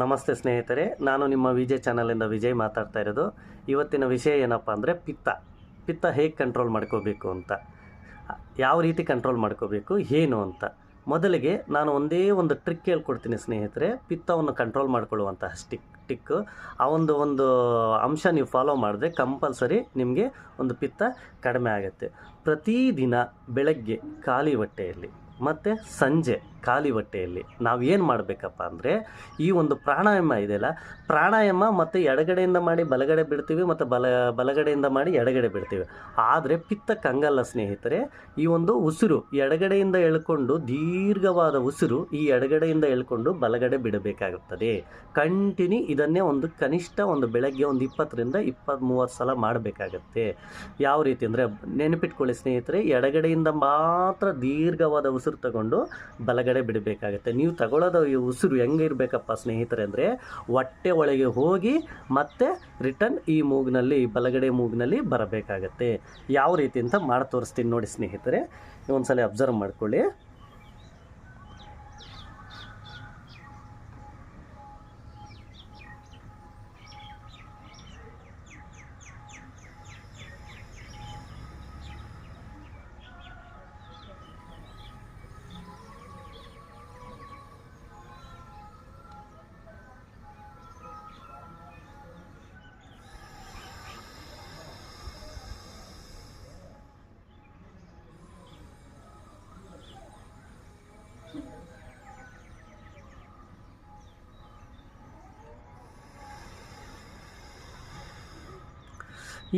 ನಮಸ್ತೆ ಸ್ನೇಹಿತರೆ, ನಾನು ನಿಮ್ಮ ವಿಜಯ್ ಚಾನಲಿಂದ ವಿಜಯ್ ಮಾತಾಡ್ತಾ ಇರೋದು. ಇವತ್ತಿನ ವಿಷಯ ಏನಪ್ಪ ಅಂದರೆ ಪಿತ್ತ. ಪಿತ್ತ ಹೇಗೆ ಕಂಟ್ರೋಲ್ ಮಾಡ್ಕೋಬೇಕು ಅಂತ. ಯಾವ ರೀತಿ ಕಂಟ್ರೋಲ್ ಮಾಡ್ಕೋಬೇಕು, ಏನು ಅಂತ. ಮೊದಲಿಗೆ ನಾನು ಒಂದೇ ಒಂದು ಟ್ರಿಕ್ ಹೇಳ್ಕೊಡ್ತೀನಿ ಸ್ನೇಹಿತರೆ, ಪಿತ್ತವನ್ನು ಕಂಟ್ರೋಲ್ ಮಾಡ್ಕೊಳ್ಳುವಂತಹ ಸ್ಟಿಕ್ ಟಿಕ್ ಆ ಒಂದು ಒಂದು ಅಂಶ ನೀವು ಫಾಲೋ ಮಾಡಿದ್ರೆ ಕಂಪಲ್ಸರಿ ನಿಮಗೆ ಒಂದು ಪಿತ್ತ ಕಡಿಮೆ ಆಗುತ್ತೆ. ಪ್ರತಿದಿನ ಬೆಳಗ್ಗೆ ಖಾಲಿ ಹೊಟ್ಟೆಯಲ್ಲಿ, ಮತ್ತು ಸಂಜೆ ಖಾಲಿ ಹೊಟ್ಟೆಯಲ್ಲಿ ನಾವು ಏನು ಮಾಡಬೇಕಪ್ಪ ಅಂದರೆ, ಈ ಒಂದು ಪ್ರಾಣಾಯಾಮ ಇದೆಯಲ್ಲ ಪ್ರಾಣಾಯಾಮ ಮತ್ತು ಎಡಗಡೆಯಿಂದ ಮಾಡಿ ಬಲಗಡೆ ಬಿಡ್ತೀವಿ ಮತ್ತು ಬಲ, ಬಲಗಡೆಯಿಂದ ಮಾಡಿ ಎಡಗಡೆ ಬಿಡ್ತೀವಿ. ಆದರೆ ಪಿತ್ತ ಕಂಗಲ್ಲ ಸ್ನೇಹಿತರೆ, ಈ ಒಂದು ಉಸಿರು ಎಡಗಡೆಯಿಂದ ಎಳ್ಕೊಂಡು ದೀರ್ಘವಾದ ಉಸಿರು ಈ ಎಡಗಡೆಯಿಂದ ಎಳ್ಕೊಂಡು ಬಲಗಡೆ ಬಿಡಬೇಕಾಗುತ್ತದೆ. ಕಂಟಿನ್ಯೂ ಇದನ್ನೇ ಒಂದು ಕನಿಷ್ಠ ಒಂದು ಬೆಳಗ್ಗೆ ಒಂದು ಇಪ್ಪತ್ತರಿಂದ ಇಪ್ಪತ್ತ್ ಮೂವತ್ತು ಸಲ ಮಾಡಬೇಕಾಗತ್ತೆ. ಯಾವ ರೀತಿ ಅಂದರೆ, ನೆನಪಿಟ್ಕೊಳ್ಳಿ ಸ್ನೇಹಿತರೆ, ಎಡಗಡೆಯಿಂದ ಮಾತ್ರ ದೀರ್ಘವಾದ ಉಸಿರು ತಗೊಂಡು ಬಲಗಡೆ ಬಿಡಬೇಕಾಗತ್ತೆ. ನೀವು ತಗೊಳ್ಳೋದು ಈ ಉಸಿರು ಇರಬೇಕಪ್ಪ ಸ್ನೇಹಿತರೆ ಅಂದರೆ ಹೊಟ್ಟೆ ಒಳಗೆ ಹೋಗಿ ಮತ್ತೆ ರಿಟರ್ನ್ ಈ ಮೂಗ್ನಲ್ಲಿ ಬಲಗಡೆ ಮೂಗ್ನಲ್ಲಿ ಬರಬೇಕಾಗತ್ತೆ. ಯಾವ ರೀತಿ ಅಂತ ಮಾಡಿ ತೋರಿಸ್ತೀನಿ ನೋಡಿ ಸ್ನೇಹಿತರೆ. ಒಂದು ಸಲ ಅಬ್ಸರ್ವ್ ಮಾಡ್ಕೊಳ್ಳಿ.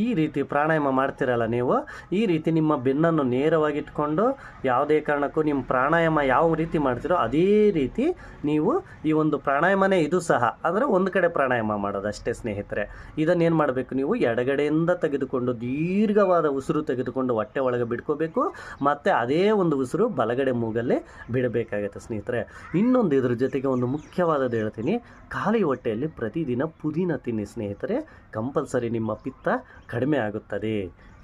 ಈ ರೀತಿ ಪ್ರಾಣಾಯಾಮ ಮಾಡ್ತಿರಲ್ಲ ನೀವು, ಈ ರೀತಿ ನಿಮ್ಮ ಬೆನ್ನನ್ನು ನೇರವಾಗಿಟ್ಕೊಂಡು ಯಾವುದೇ ಕಾರಣಕ್ಕೂ ನಿಮ್ಮ ಪ್ರಾಣಾಯಾಮ ಯಾವ ರೀತಿ ಮಾಡ್ತಿರೋ ಅದೇ ರೀತಿ ನೀವು ಈ ಒಂದು ಪ್ರಾಣಾಯಾಮನೇ ಇದು ಸಹ. ಅಂದರೆ ಒಂದು ಕಡೆ ಪ್ರಾಣಾಯಾಮ ಮಾಡೋದು ಅಷ್ಟೇ ಸ್ನೇಹಿತರೆ. ಇದನ್ನೇನು ಮಾಡಬೇಕು ನೀವು? ಎಡಗಡೆಯಿಂದ ತೆಗೆದುಕೊಂಡು ದೀರ್ಘವಾದ ಉಸಿರು ತೆಗೆದುಕೊಂಡು ಹೊಟ್ಟೆ ಒಳಗೆ ಬಿಡ್ಕೋಬೇಕು ಮತ್ತು ಅದೇ ಒಂದು ಉಸಿರು ಬಲಗಡೆ ಮೂಗಲ್ಲಿ ಬಿಡಬೇಕಾಗತ್ತೆ ಸ್ನೇಹಿತರೆ. ಇನ್ನೊಂದು ಇದ್ರ ಜೊತೆಗೆ ಒಂದು ಮುಖ್ಯವಾದದ್ದು ಹೇಳ್ತೀನಿ. ಖಾಲಿ ಹೊಟ್ಟೆಯಲ್ಲಿ ಪ್ರತಿದಿನ ಪುದೀನ ತಿನ್ನಿ ಸ್ನೇಹಿತರೆ. ಕಂಪಲ್ಸರಿ ನಿಮ್ಮ ಪಿತ್ತ ಕಡಿಮೆ ಆಗುತ್ತದೆ.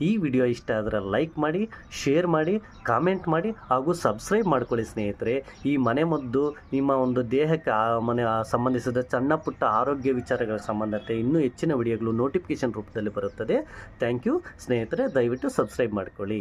ಈ ವಿಡಿಯೋ ಇಷ್ಟ ಆದರೆ ಲೈಕ್ ಮಾಡಿ, ಶೇರ್ ಮಾಡಿ, ಕಾಮೆಂಟ್ ಮಾಡಿ ಹಾಗೂ ಸಬ್ಸ್ಕ್ರೈಬ್ ಮಾಡ್ಕೊಳ್ಳಿ ಸ್ನೇಹಿತರೆ. ಈ ಮನೆ ಮದ್ದು, ನಿಮ್ಮ ಒಂದು ದೇಹಕ್ಕೆ ಮನೆ ಸಂಬಂಧಿಸಿದ ಸಣ್ಣ ಪುಟ್ಟ ಆರೋಗ್ಯ ವಿಚಾರಗಳ ಸಂಬಂಧತೆ ಇನ್ನೂ ಹೆಚ್ಚಿನ ವಿಡಿಯೋಗಳು ನೋಟಿಫಿಕೇಶನ್ ರೂಪದಲ್ಲಿ ಬರುತ್ತದೆ. ಥ್ಯಾಂಕ್ ಯು ಸ್ನೇಹಿತರೆ. ದಯವಿಟ್ಟು ಸಬ್ಸ್ಕ್ರೈಬ್ ಮಾಡ್ಕೊಳ್ಳಿ.